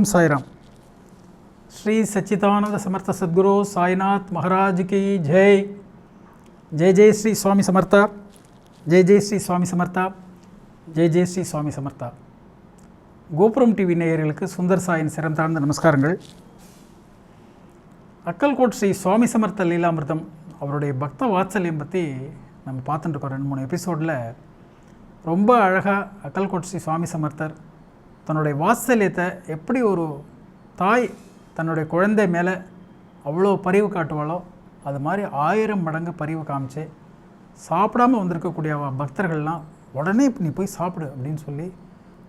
ஓம் சாய்ராம். ஸ்ரீ சச்சிதானந்த சமர்த்த சத்குரு சாய்நாத் மகாராஜ் கி ஜெய். ஜெய் ஜெய் ஸ்ரீ சுவாமி சமர்த்தா. ஜெய் ஜெய் ஸ்ரீ சுவாமி சமர்த்தா. ஜெய் ஜெய் ஸ்ரீ சுவாமி சமர்த்தா. கோபுரம் டிவி நேயர்களுக்கு சுந்தர் சாயின் சிறந்தாழ்ந்த நமஸ்காரங்கள். அக்கல்கோட் ஸ்ரீ சுவாமி சமர்த்த லீலாமிர்தம் அவருடைய பக்த வாத்சல்யம் பற்றி நம்ம பார்த்துட்டு இருக்கோம் ரெண்டு மூணு எபிசோடில் ரொம்ப அழகாக அக்கல்கோட் ஸ்ரீ சுவாமி சமர்த்தர் தன்னுடைய வாத்சல்யத்தை எப்படி ஒரு தாய் தன்னுடைய குழந்தை மேலே அவ்வளோ பரிவு காட்டுவாளோ அது மாதிரி ஆயிரம் மடங்கு பரிவு காமிச்சு சாப்பிடாம வந்திருக்கக்கூடிய பக்தர்கள்லாம் உடனே நீ போய் சாப்பிடு அப்படின்னு சொல்லி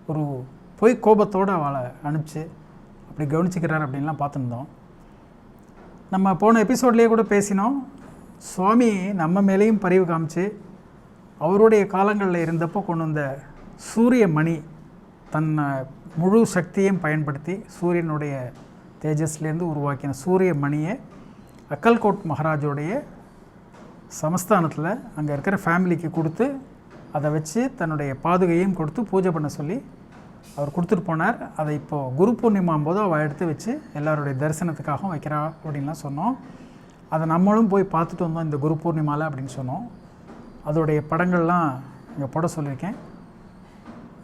ஒரு பொய் கோபத்தோடு அவளை அனுப்பிச்சு அப்படி கவனிச்சுக்கிறார் அப்படின்லாம் பார்த்துருந்தோம். நம்ம போன எபிசோட்லேயே கூட பேசினோம் சுவாமி நம்ம மேலேயும் பரிவு காமிச்சு அவருடைய காலங்களில் இருந்தப்போ கொண்டு வந்த சூரிய மணி தன்னை முழு சக்தியையும் பயன்படுத்தி சூரியனுடைய தேஜஸ்லேருந்து உருவாக்கின சூரிய மணியை அக்கல்கோட் மகாராஜோடைய சமஸ்தானத்தில் அங்கே இருக்கிற ஃபேமிலிக்கு கொடுத்து அதை வச்சு தன்னுடைய பாதுகையும் கொடுத்து பூஜை பண்ண சொல்லி அவர் கொடுத்துட்டு போனார். அதை இப்போது குரு பூர்ணிமாம் போது அவள் எடுத்து வச்சு எல்லாருடைய தரிசனத்துக்காகவும் வைக்கிறா அப்படின்லாம் சொன்னோம். அதை நம்மளும் போய் பார்த்துட்டு வந்தோம் இந்த குரு பூர்ணிமாவில் அப்படின்னு சொன்னோம். அதோடைய படங்கள்லாம் இங்கே போட சொல்லியிருக்கேன்.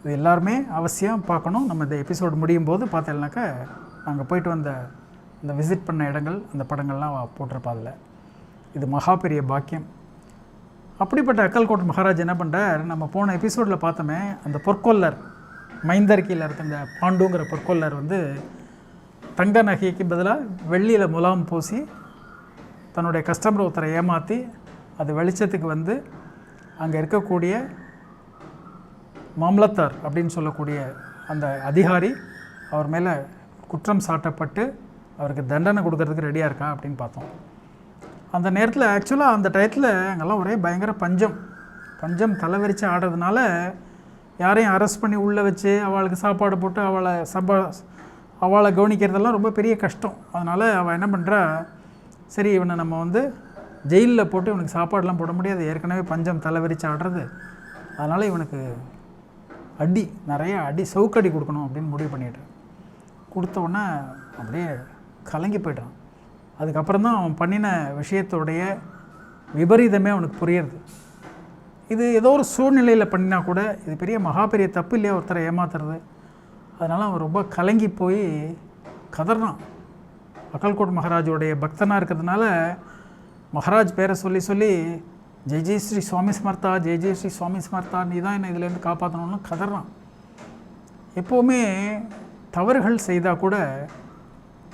இது எல்லாருமே அவசியம் பார்க்கணும். நம்ம இந்த எபிசோடு முடியும் போது பார்த்தேன்னாக்கா நாங்கள் போயிட்டு வந்த இந்த விசிட் பண்ண இடங்கள் அந்த படங்கள்லாம் அவ போட்டிருப்பா அதில். இது மகா பெரிய பாக்கியம். அப்படிப்பட்ட அக்கல்கோட் மகாராஜ் என்ன பண்ணுறார் நம்ம போன எபிசோடில் பார்த்தோமே அந்த பொற்கொல்லர் மைந்தர்கியில் இருக்க இந்த பாண்டுங்கிற பொற்கொல்லர் வந்து தங்க நகைக்கு பதிலாக வெள்ளியில் முலாம் பூசி தன்னுடைய கஸ்டமர் ஒருத்தரை ஏமாற்றி அது வெளிச்சத்துக்கு வந்து அங்கே இருக்கக்கூடிய மாமலத்தார் அப்படின்னு சொல்லக்கூடிய அந்த அதிகாரி அவர் மேலே குற்றம் சாட்டப்பட்டு அவருக்கு தண்டனை கொடுக்கறதுக்கு ரெடியாக இருக்கா அப்படின்னு பார்த்தோம். அந்த நேரத்தில் ஆக்சுவலாக அந்த டயத்தில் அங்கெல்லாம் ஒரே பயங்கர பஞ்சம். பஞ்சம் தலைவரித்து ஆடுறதுனால யாரையும் அரெஸ்ட் பண்ணி உள்ளே வச்சு அவளுக்கு சாப்பாடு போட்டு அவளை சபா அவளை கவனிக்கிறதெல்லாம் ரொம்ப பெரிய கஷ்டம். அதனால் அவள் என்ன பண்ணுறா சரி இவனை நம்ம வந்து ஜெயிலில் போட்டு இவனுக்கு சாப்பாடெலாம் போட முடியாது. ஏற்கனவே பஞ்சம் தலைவரித்து ஆடுறது. அதனால் இவனுக்கு அடி நிறைய அடி சவுக்கடி கொடுக்கணும் அப்படின்னு முடிவு பண்ணிட்டேன் கொடுத்தோடனே அப்படியே கலங்கி போய்ட்டான். அதுக்கப்புறம் தான் அவன் பண்ணின விஷயத்தோடைய விபரீதமே அவனுக்கு புரியுறது. இது ஏதோ ஒரு சூழ்நிலையில் பண்ணினா கூட இது பெரிய மகா பெரிய தப்பு இல்லையா ஒருத்தரை ஏமாத்துறது? அதனால் அவன் ரொம்ப கலங்கி போய் கதறான். அக்கல்கோட் மகாராஜோடைய பக்தனாக இருக்கிறதுனால மகாராஜ் பேரை சொல்லி சொல்லி ஜெய் ஜெய் ஸ்ரீ சுவாமி ஸ்மர்த்தா ஜெய் ஜெய் ஸ்ரீ சுவாமி ஸ்மர்த்தா நீ தான் என்னை இதுலேருந்து காப்பாற்றணும்னு கதறான். எப்போவுமே தவறுகள் செய்தால் கூட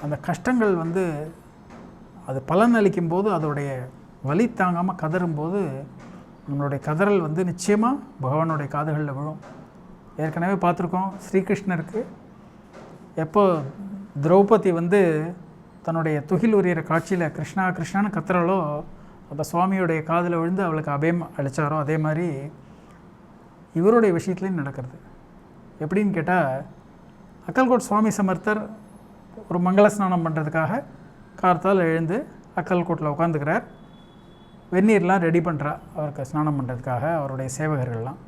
அந்த கஷ்டங்கள் வந்து அது பலன் அளிக்கும் போது அதோடைய வலி தாங்காமல் கதறும்போது நம்மளுடைய கதறல் வந்து நிச்சயமாக பகவானுடைய காதுகளில் விழும். ஏற்கனவே பார்த்துருக்கோம் ஸ்ரீகிருஷ்ணருக்கு. எப்போ திரௌபதி வந்து தன்னுடைய துகில் உரியிற காட்சியில் கிருஷ்ணா கிருஷ்ணான்னு கத்துறாலோ அப்போ சுவாமியுடைய காதில் விழுந்து அவளுக்கு அபயம் அழைச்சாரோ அதே மாதிரி இவருடைய விஷயத்துலையும் நடக்கிறது. எப்படின்னு கேட்டால் அக்கல்கோட் சுவாமி சமர்த்தர் ஒரு மங்கள ஸ்நானம் பண்ணுறதுக்காக கார்த்தால் எழுந்து அக்கல்கோட்டில் உட்காந்துக்கிறார் வெந்நீர்லாம் ரெடி பண்ணுறா அவருக்கு ஸ்நானம் பண்ணுறதுக்காக அவருடைய சேவகர்கள்லாம்.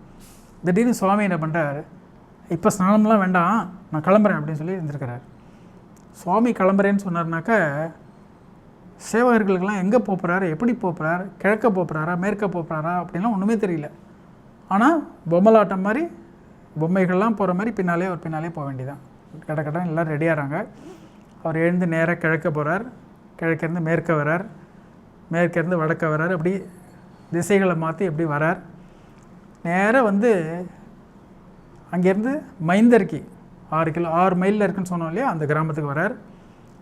திடீர்னு சுவாமி என்ன பண்ணுறார் இப்போ ஸ்நானம்லாம் வேண்டாம் நான் கிளம்புறேன் அப்படின்னு சொல்லி இருந்திருக்கிறார் சுவாமி கிளம்புறேன்னு சொன்னார்னாக்க சேவகர்களுக்கெல்லாம் எங்கே போகிறாரு எப்படி போகிறார் கிழக்க போகிறாரா மேற்க போகிறாரா அப்படின்லாம் ஒன்றுமே தெரியல. ஆனால் பொம்மலாட்டம் மாதிரி பொம்மைகள்லாம் போகிற மாதிரி பின்னாலே அவர் பின்னாலே போக வேண்டியதான் கட கடன் எல்லாம் ரெடியாகிறாங்க அவர் எழுந்து நேராக கிழக்க போகிறார் கிழக்கேருந்து மேற்க வரார் மேற்கேருந்து வடக்க வரார் அப்படி திசைகளை மாற்றி எப்படி வரார். நேராக வந்து அங்கேருந்து மைந்தர்கி ஆறு கிலோ ஆறு மைலில் இருக்குன்னு சொன்னோம் இல்லையா அந்த கிராமத்துக்கு வரார்.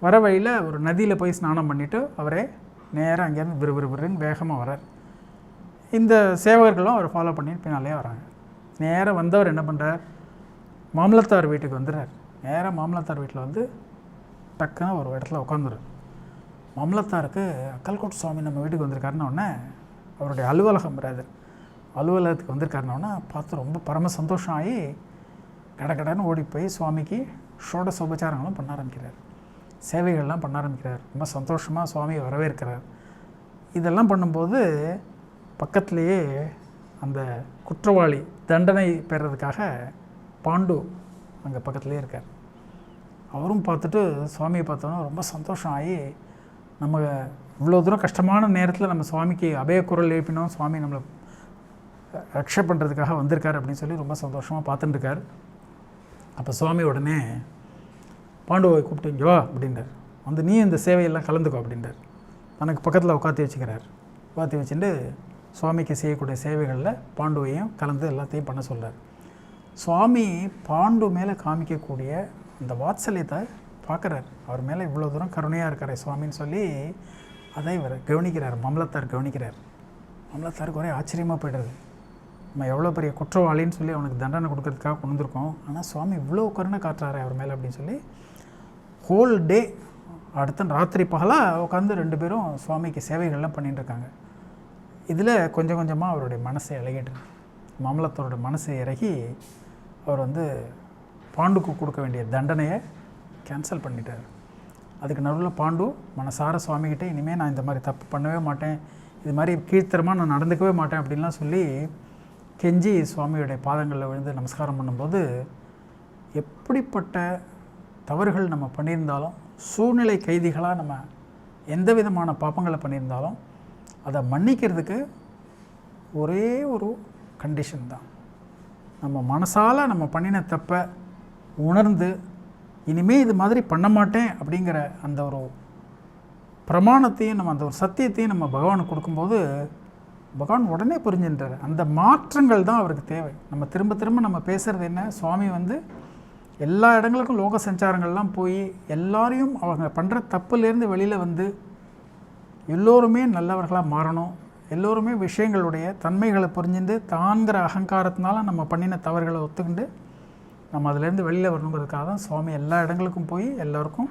வர வழியில் ஒரு நதியில் போய் ஸ்நானம் பண்ணிவிட்டு அவரே நேராக அங்கேருந்து விறு விறுன்னு வேகமாக வரார் இந்த சேவகர்களும் அவரை ஃபாலோ பண்ணி பின்னாலே வராங்க நேராக வந்தவர் என்ன பண்ணுறார் மாமலத்தார் வீட்டுக்கு வந்துடுறார். நேராக மாமலத்தார் வீட்டில் வந்து டக்குன்னு ஒரு இடத்துல உட்காந்துரு மாமலத்தாருக்கு அக்கல்கோட் சுவாமி நம்ம வீட்டுக்கு வந்திருக்காருன்னு அவருடைய அலுவலகம் பிரதர் அலுவலகத்துக்கு வந்திருக்காருனோடனே பார்த்து ரொம்ப பரம சந்தோஷம் ஆகி கடகடன்னு ஓடி போய் சுவாமிக்கு ஷோட சுபச்சாரங்களும் பண்ண ஆரம்பிக்கிறார். சேவைகள்லாம் பண்ண ஆரம்பிக்கிறார். ரொம்ப சந்தோஷமாக சுவாமி வரவேற்கிறார். இதெல்லாம் பண்ணும்போது பக்கத்துலேயே அந்த குற்றவாளி தண்டனை பெறதுக்காக பாண்டு அங்கே பக்கத்துலேயே இருக்கார். அவரும் பார்த்துட்டு சுவாமியை பார்த்தோன்னா ரொம்ப சந்தோஷம் ஆகி நம்ம இவ்வளோ தூரம் கஷ்டமான நேரத்தில் நம்ம சுவாமிக்கு அபயக்குரல் எழுப்பினோம் சுவாமி நம்மளை ரக்ஷை பண்ணுறதுக்காக வந்திருக்கார் அப்படின்னு சொல்லி ரொம்ப சந்தோஷமாக பார்த்துட்டுருக்கார் அப்போ சுவாமி உடனே பாண்டுவை கூப்பிட்டு இங்கே வா அப்படின்றார். வந்து நீ இந்த சேவையெல்லாம் கலந்துக்கோ அப்படின்றார். தனக்கு பக்கத்தில் உட்காத்தி வச்சுக்கிறார். உட்காத்தி வச்சுட்டு சுவாமிக்கு செய்யக்கூடிய சேவைகளில் பாண்டுவையும் கலந்து எல்லாத்தையும் பண்ண சொல்கிறார் சுவாமி பாண்டு மேலே காமிக்கக்கூடிய அந்த வாத்சல்யத்தை பார்க்குறார் அவர் மேலே இவ்வளோ தூரம் கருணையாக இருக்கார் சுவாமின்னு சொல்லி அதை இவர் கவனிக்கிறார். மம்லத்தார் கவனிக்கிறார். மம்லத்தாருக்கு ஒரே ஆச்சரியமாக போய்டுறது. நம்ம எவ்வளோ பெரிய குற்றவாளின்னு சொல்லி அவனுக்கு தண்டனை கொடுக்கறதுக்காக கொண்டு வந்திருக்கோம். ஆனால் சுவாமி இவ்வளோ கருணை காட்டுறாரு அவர் மேலே அப்படின்னு சொல்லி ஹோல் டே அடுத்த ராத்திரி பகலாக உட்காந்து ரெண்டு பேரும் சுவாமிக்கு சேவைகள்லாம் பண்ணிட்டுருக்காங்க இதில் கொஞ்சம் கொஞ்சமாக அவருடைய மனசை இழகிட்டு மாமலத்தோட மனசை இறகி அவர் வந்து பாண்டுக்கு கொடுக்க வேண்டிய தண்டனையை கேன்சல் பண்ணிட்டார். அதுக்கு நடுவில் பாண்டு மனசார சுவாமிகிட்டே இனிமேல் நான் இந்த மாதிரி தப்பு பண்ணவே மாட்டேன். இது மாதிரி கீழ்த்தரமாக நான் நடந்துக்கவே மாட்டேன் அப்படின்லாம் சொல்லி கெஞ்சி சுவாமியுடைய பாதங்களில் விழுந்து நமஸ்காரம் பண்ணும்போது எப்படிப்பட்ட தவறுகள் நம்ம பண்ணியிருந்தாலும் சூழ்நிலை கைதிகளாக நம்ம எந்த விதமான பாப்பங்களை பண்ணியிருந்தாலும் அதை மன்னிக்கிறதுக்கு ஒரே ஒரு கண்டிஷன் தான். நம்ம மனசால் நம்ம பண்ணின தப்பை உணர்ந்து இனிமேல் இது மாதிரி பண்ண மாட்டேன் அப்படிங்கிற அந்த ஒரு பிரமாணத்தையும் நம்ம அந்த ஒரு சத்தியத்தையும் நம்ம பகவானுக்கு கொடுக்கும்போது பகவான் உடனே புரிஞ்சுன்றார். அந்த மாற்றங்கள் தான் அவருக்கு தேவை. நம்ம திரும்ப திரும்ப நம்ம பேசுகிறது என்ன? சுவாமி வந்து எல்லா இடங்களுக்கும் லோக சஞ்சாரங்கள்லாம் போய் எல்லாரையும் அவங்க பண்ணுற தப்புலேருந்து வெளியில் வந்து எல்லோருமே நல்லவர்களாக மாறணும். எல்லோருமே விஷயங்களுடைய தன்மைகளை புரிஞ்சுண்டு தாங்கிற அகங்காரத்தினால நம்ம பண்ணின தவறுகளை ஒத்துக்கிண்டு நம்ம அதுலேருந்து வெளியில் வரணுங்கிறதுக்காக தான் சுவாமி எல்லா இடங்களுக்கும் போய் எல்லாருக்கும்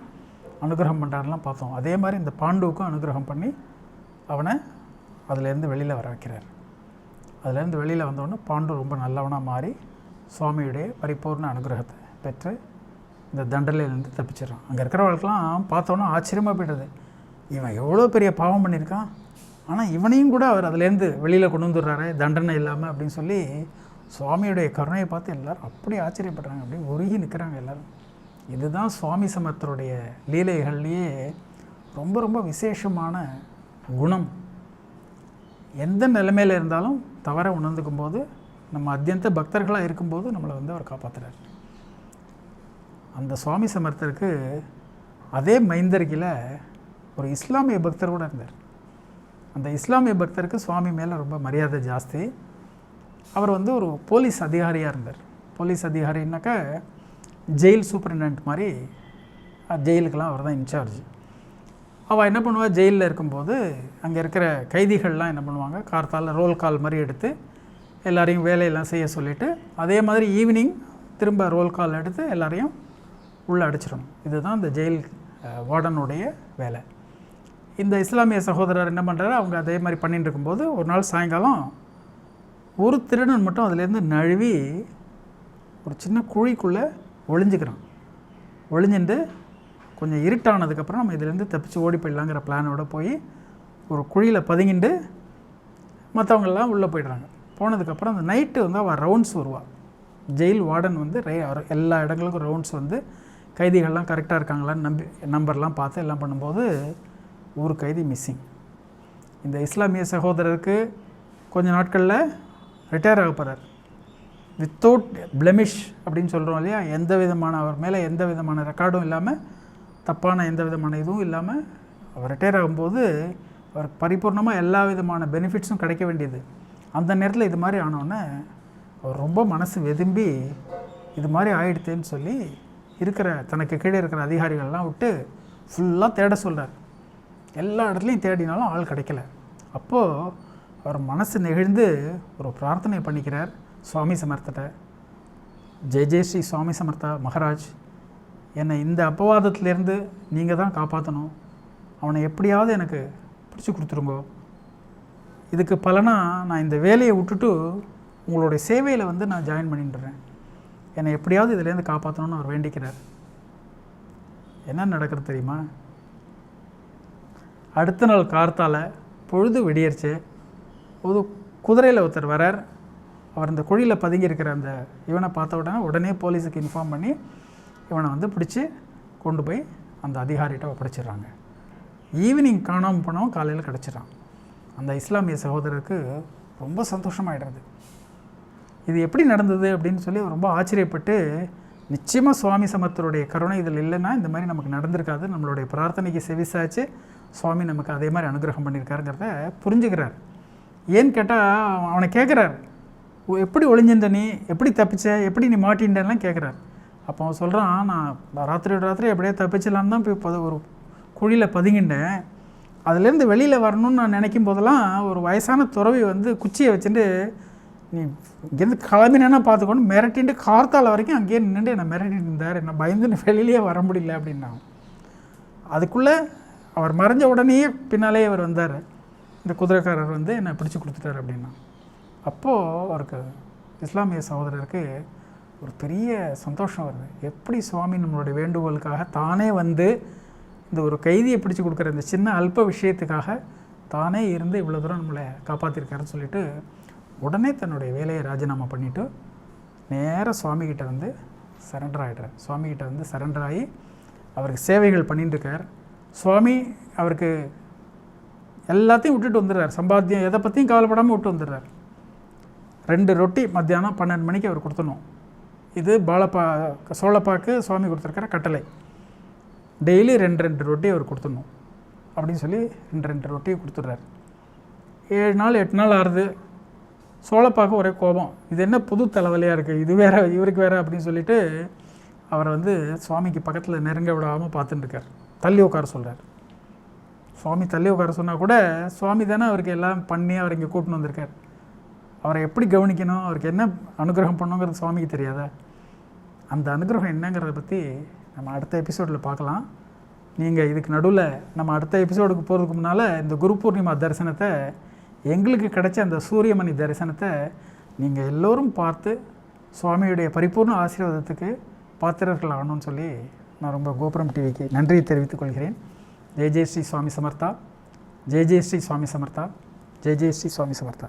அனுகிரகம் பண்ணுறாருலாம் பார்த்தோம். அதே மாதிரி இந்த பாண்டுவுக்கும் அனுகிரகம் பண்ணி அவனை அதுலேருந்து வெளியில் வர வைக்கிறார். அதுலேருந்து வெளியில் வந்தோடனே பாண்டு ரொம்ப நல்லவனாக மாறி சுவாமியுடைய பரிபூர்ண அனுகிரகத்தை பெற்று இந்த தண்டலையிலேருந்து தப்பிச்சிடறான். அங்கே இருக்கிறவர்களுக்கெல்லாம் பார்த்தோன்னா ஆச்சரியமாக போய்டுது. இவன் எவ்வளோ பெரிய பாவம் பண்ணியிருக்கான். ஆனால் இவனையும் கூட அவர் அதுலேருந்து வெளியில் கொண்டு வந்துடுறாரு தண்டனை இல்லாமல் அப்படின்னு சொல்லி சுவாமியுடைய கருணையை பார்த்து எல்லாரும் அப்படி ஆச்சரியப்படுறாங்க. அப்படி உருகி நிற்கிறாங்க எல்லாரும். இதுதான் சுவாமி சமர்த்தருடைய லீலைகள்லேயே ரொம்ப ரொம்ப விசேஷமான குணம். எந்த நிலைமையில் இருந்தாலும் தவற உணர்ந்துக்கும் போது நம்ம அத்தியந்த பக்தர்களாக இருக்கும்போது நம்மளை வந்து அவர் காப்பாற்றுறார் அந்த சுவாமி சமர்த்தருக்கு அதே மைந்தர்கில ஒரு இஸ்லாமிய பக்தர் கூட இருந்தார். அந்த இஸ்லாமிய பக்தருக்கு சுவாமி மேலே ரொம்ப மரியாதை ஜாஸ்தி. அவர் வந்து ஒரு போலீஸ் அதிகாரியாக இருந்தார். போலீஸ் அதிகாரின்னாக்கா ஜெயில் சூப்பரிண்டென்ட் மாதிரி ஜெயிலுக்கெல்லாம் அவர் தான் இன்சார்ஜ். அவள் என்ன பண்ணுவா? ஜெயிலில் இருக்கும்போது அங்கே இருக்கிற கைதிகள்லாம் என்ன பண்ணுவாங்க? கார்த்தால ரோல் கால் மாதிரி எடுத்து எல்லாரையும் வேலையெல்லாம் செய்ய சொல்லிவிட்டு அதே மாதிரி ஈவினிங் திரும்ப ரோல் கால் எடுத்து எல்லாரையும் உள்ளே அடைச்சிடணும். இதுதான் இந்த ஜெயில் வார்டனுடைய வேலை. இந்த இஸ்லாமிய சகோதரர் என்ன பண்ணுறாரு அவங்க அதே மாதிரி பண்ணிட்டு இருக்கும்போது ஒரு நாள் சாயங்காலம் ஒரு திருடன் மட்டும் அதுலேருந்து நழுவி ஒரு சின்ன குழிக்குள்ளே ஒளிஞ்சுக்கிறான். ஒளிஞ்சுட்டு கொஞ்சம் இருட்டானதுக்கப்புறம் நம்ம இதுலேருந்து தப்பிச்சு ஓடி போயிடலாங்கிற பிளானோட போய் ஒரு குழியில் பதுங்கிண்டு மற்றவங்கெல்லாம் உள்ளே போயிடுறாங்க. போனதுக்கப்புறம் அந்த நைட்டு வந்து அவள் ரவுண்ட்ஸ் வருவாள் ஜெயில் வார்டன் வந்து எல்லா இடங்களுக்கும் ரவுண்ட்ஸ் வந்து கைதிகள்லாம் கரெக்டாக இருக்காங்களான்னு நம்பி நம்பர்லாம் பார்த்து எல்லாம் பண்ணும்போது ஒரு கைதி மிஸ்ஸிங் இந்த இஸ்லாமிய சகோதரருக்கு கொஞ்ச நாட்களில் ரிட்டையர் ஆக போகிறார் வித்தவுட் பிளமிஷ் அப்படின்னு சொல்கிறோம் இல்லையா? எந்த விதமான அவர் மேலே எந்த விதமான ரெக்கார்டும் இல்லாமல் தப்பான எந்த விதமான இதுவும் இல்லாமல் அவர் ரிட்டையர் ஆகும்போது அவர் பரிபூர்ணமாக எல்லா விதமான பெனிஃபிட்ஸும் கிடைக்க வேண்டியது. அந்த நேரத்தில் இது மாதிரி ஆனோடனே அவர் ரொம்ப மனசு வெதும்பி இது மாதிரி ஆயிடுத்தேன்னு சொல்லி இருக்கிற தனக்கு கீழே இருக்கிற அதிகாரிகள்லாம் விட்டு ஃபுல்லாக தேட சொல்கிறார் எல்லா இடத்துலையும் தேடினாலும் ஆள் கிடைக்கல. அப்போது அவர் மனசு நெகிழ்ந்து ஒரு பிரார்த்தனை பண்ணிக்கிறார் சுவாமி சமர்த்திட்ட. ஜெய் ஜெய் ஸ்ரீ சுவாமி சமர்த்தா மகாராஜ் என்னை இந்த அப்பவாதத்திலேருந்து நீங்கள் தான் காப்பாற்றணும் அவனை எப்படியாவது எனக்கு பிடிச்சி கொடுத்துருங்கோ. இதுக்கு பலனாக நான் இந்த வேலையை விட்டுட்டு உங்களுடைய சேவையில் வந்து நான் ஜாயின் பண்ணிட்டுறேன். என்னை எப்படியாவது இதுலேருந்து காப்பாற்றணும்னு அவர் வேண்டிக்கிறார். என்ன நடக்கிறது தெரியுமா? அடுத்த நாள் கார்த்தால பொழுது விடியர்ச்சு ஒரு குதிரையில் ஒருத்தர் வரார். அவர் அந்த குழியில் பதுங்கி இருக்கிற அந்த இவனை பார்த்த உடனே உடனே போலீஸுக்கு இன்ஃபார்ம் பண்ணி இவனை வந்து பிடிச்சி கொண்டு போய் அந்த அதிகாரிகிட்ட ஒப்படைச்சிடுறாங்க. ஈவினிங் காணாமல் போனவன் காலையில் கிடச்சிட்றான் அந்த இஸ்லாமிய சகோதரருக்கு ரொம்ப சந்தோஷமாயிடுறது. இது எப்படி நடந்தது அப்படின்னு சொல்லி ரொம்ப ஆச்சரியப்பட்டு நிச்சயமாக சுவாமி சமர்த்தருடைய கருணை இதில் இல்லைன்னா இந்த மாதிரி நமக்கு நடந்திருக்காது. நம்மளுடைய பிரார்த்தனைக்கு செவிசாச்சு சுவாமி நமக்கு அதே மாதிரி அனுகிரகம் பண்ணியிருக்காருங்கிறத புரிஞ்சுக்கிறார். ஏன்னு கேட்டால் அவனை கேட்குறார் எப்படி ஒளிஞ்சிருந்த நீ? எப்படி தப்பிச்ச? எப்படி நீ மாட்டின்றலாம் கேட்குறார் அப்போ அவன் சொல்கிறான் நான் ராத்திரியோட ராத்திரி எப்படியே தப்பிச்சலான்னு தான் போய் ஒரு குழியில் பதுங்கிட்டேன் அதுலேருந்து வெளியில் வரணும்னு நான் நினைக்கும் போதெல்லாம் ஒரு வயசான துறவி வந்து குச்சியை வச்சுட்டு நீ இங்கேருந்து கிளம்பினேன்னா பார்த்துக்கணும். மிரட்டின்ட்டு கார்த்தால வரைக்கும் அங்கேயே நின்றுட்டு என்னை மிரட்டிட்டு இருந்தார். என்ன பயந்துன்னு வெளியிலேயே வர முடியல அப்படின்னா அதுக்குள்ளே அவர் மறைஞ்ச உடனே பின்னாலே அவர் வந்தார். இந்த குதிரைக்காரர் வந்து என்னை பிடிச்சி கொடுத்துட்டார் அப்படின்னா. அப்போது அவருக்கு இஸ்லாமிய சகோதரருக்கு ஒரு பெரிய சந்தோஷம் வருது. எப்படி சுவாமி நம்மளுடைய வேண்டுகோளுக்காக தானே வந்து இந்த ஒரு கைதியை பிடிச்சி கொடுக்குற இந்த சின்ன அல்ப விஷயத்துக்காக தானே இருந்து இவ்வளோ தூரம் நம்மளை காப்பாற்றிருக்காருன்னு சொல்லிட்டு உடனே தன்னுடைய வேலையை ராஜினாமா பண்ணிவிட்டு நேராக சுவாமிகிட்ட வந்து சரண்டர் ஆகிடுறார் சுவாமிகிட்ட வந்து சரண்டர் ஆகி அவருக்கு சேவைகள் பண்ணிட்டு இருக்கார். சுவாமி அவருக்கு எல்லாத்தையும் விட்டுட்டு வந்துடுறார். சம்பாத்தியம் எதை பற்றியும் கவலைப்படாமல் விட்டு வந்துடுறார். ரெண்டு ரொட்டி மத்தியானம் பன்னெண்டு மணிக்கு அவர் கொடுத்துடணும். இது பாலப்பா சோழப்பாக்கு சுவாமி கொடுத்துருக்கிற கட்டளை. டெய்லி ரெண்டு ரெண்டு ரொட்டி அவர் கொடுத்துடணும். அப்படின்னு சொல்லி ரெண்டு ரெண்டு ரொட்டியை கொடுத்துட்றாரு. ஏழு நாள் எட்டு நாள் ஆறுது. சோளப்பாக்கு ஒரே கோபம். இது என்ன புது தலைவலியாக இருக்குது இது வேற இவருக்கு வேற அப்படின்னு சொல்லிட்டு அவரை வந்து சுவாமிக்கு பக்கத்தில் நெருங்க விடாமல் பார்த்துட்டுருக்கார் தள்ளி உட்கார சொல்கிறார் சுவாமி தள்ளி உட்கார சொன்னால் கூட சுவாமி தானே அவருக்கு எல்லாம் பண்ணி அவர் இங்கே கூட்டின்னு வந்திருக்கார். அவரை எப்படி கவனிக்கணும்? அவருக்கு என்ன அனுகிரகம் பண்ணுங்கிறது சுவாமிக்கு தெரியாதா? அந்த அனுகிரகம் என்னங்கிறத பற்றி நம்ம அடுத்த எபிசோடில் பார்க்கலாம். நீங்கள் இதுக்கு நடுவில் நம்ம அடுத்த எபிசோடுக்கு போகிறதுக்கு முன்னால் இந்த குரு பூர்ணிமா தரிசனத்தை எங்களுக்கு கிடைச்ச அந்த சூரியமணி தரிசனத்தை நீங்கள் எல்லோரும் பார்த்து சுவாமியுடைய பரிபூர்ண ஆசீர்வாதத்துக்கு பாத்திரர்கள் ஆகணும்னு சொல்லி நான் ரொம்ப கோபுரம் டிவிக்கு நன்றியை தெரிவித்துக் கொள்கிறேன். ஜெய் ஜெய் ஸ்ரீ சுவாமி சமர்த்தா. ஜெய் ஜெய் ஸ்ரீ சுவாமி சமர்த்தா. ஜெய் ஜெய் ஸ்ரீ சுவாமி சமர்த்தா.